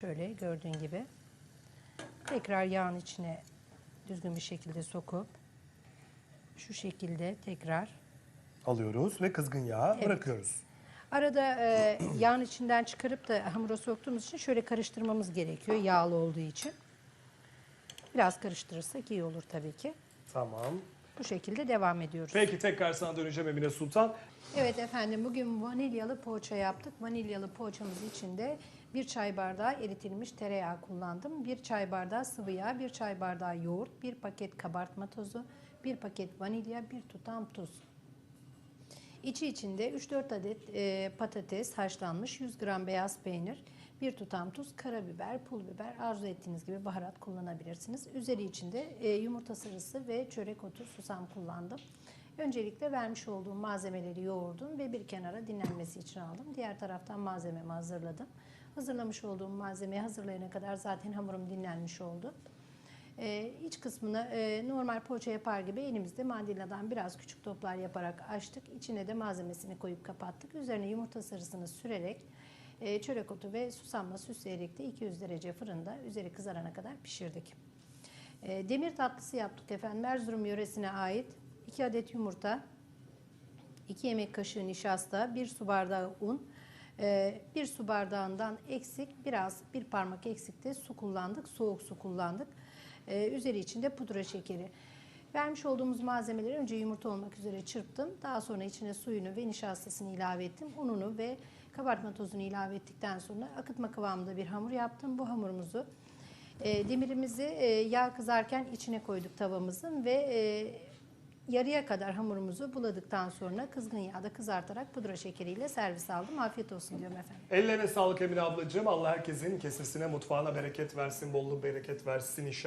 Şöyle gördüğün gibi. Tekrar yağın içine düzgün bir şekilde sokup şu şekilde tekrar Alıyoruz ve kızgın yağa Evet. bırakıyoruz. Arada e, yağın içinden çıkarıp da hamura soktuğumuz için şöyle karıştırmamız gerekiyor yağlı olduğu için. Biraz karıştırırsak iyi olur tabii ki. Tamam. Bu şekilde devam ediyoruz. Peki tekrar sana döneceğim Emine Sultan. Evet efendim bugün vanilyalı poğaça yaptık. Vanilyalı poğaçamız için de bir çay bardağı eritilmiş tereyağı kullandım. Bir çay bardağı sıvı yağ, bir çay bardağı yoğurt, bir paket kabartma tozu, bir paket vanilya, bir tutam tuz. İçi içinde 3-4 adet e, patates haşlanmış, 100 gram beyaz peynir, bir tutam tuz, karabiber, pul biber, arzu ettiğiniz gibi baharat kullanabilirsiniz. Üzeri içinde e, yumurta sarısı ve çörek otu, susam kullandım. Öncelikle vermiş olduğum malzemeleri yoğurdum ve bir kenara dinlenmesi için aldım. Diğer taraftan malzememi hazırladım. Hazırlamış olduğum malzemeyi hazırlayana kadar zaten hamurum dinlenmiş oldu. Ee, iç kısmını e, normal poğaça yapar gibi elimizde mandiladan biraz küçük toplar yaparak açtık. İçine de malzemesini koyup kapattık. Üzerine yumurta sarısını sürerek e, çörek otu ve susamla süsleyerek de 200 derece fırında üzeri kızarana kadar pişirdik. E, demir tatlısı yaptık efendim. Erzurum yöresine ait 2 adet yumurta, 2 yemek kaşığı nişasta, 1 su bardağı un, 1 su bardağından eksik biraz bir parmak eksik de su kullandık. Soğuk su kullandık. Ee, Üzeri içinde pudra şekeri. Vermiş olduğumuz malzemeleri önce yumurta olmak üzere çırptım. Daha sonra içine suyunu ve nişastasını ilave ettim. Ununu ve kabartma tozunu ilave ettikten sonra akıtma kıvamında bir hamur yaptım. Bu hamurumuzu e, demirimizi e, yağ kızarken içine koyduk tavamızın ve e, yarıya kadar hamurumuzu buladıktan sonra kızgın yağda kızartarak pudra şekeriyle servis aldım. Afiyet olsun diyorum efendim. Ellerine sağlık Emine ablacığım. Allah herkesin kesesine, mutfağına bereket versin, bolluk bereket versin inşallah.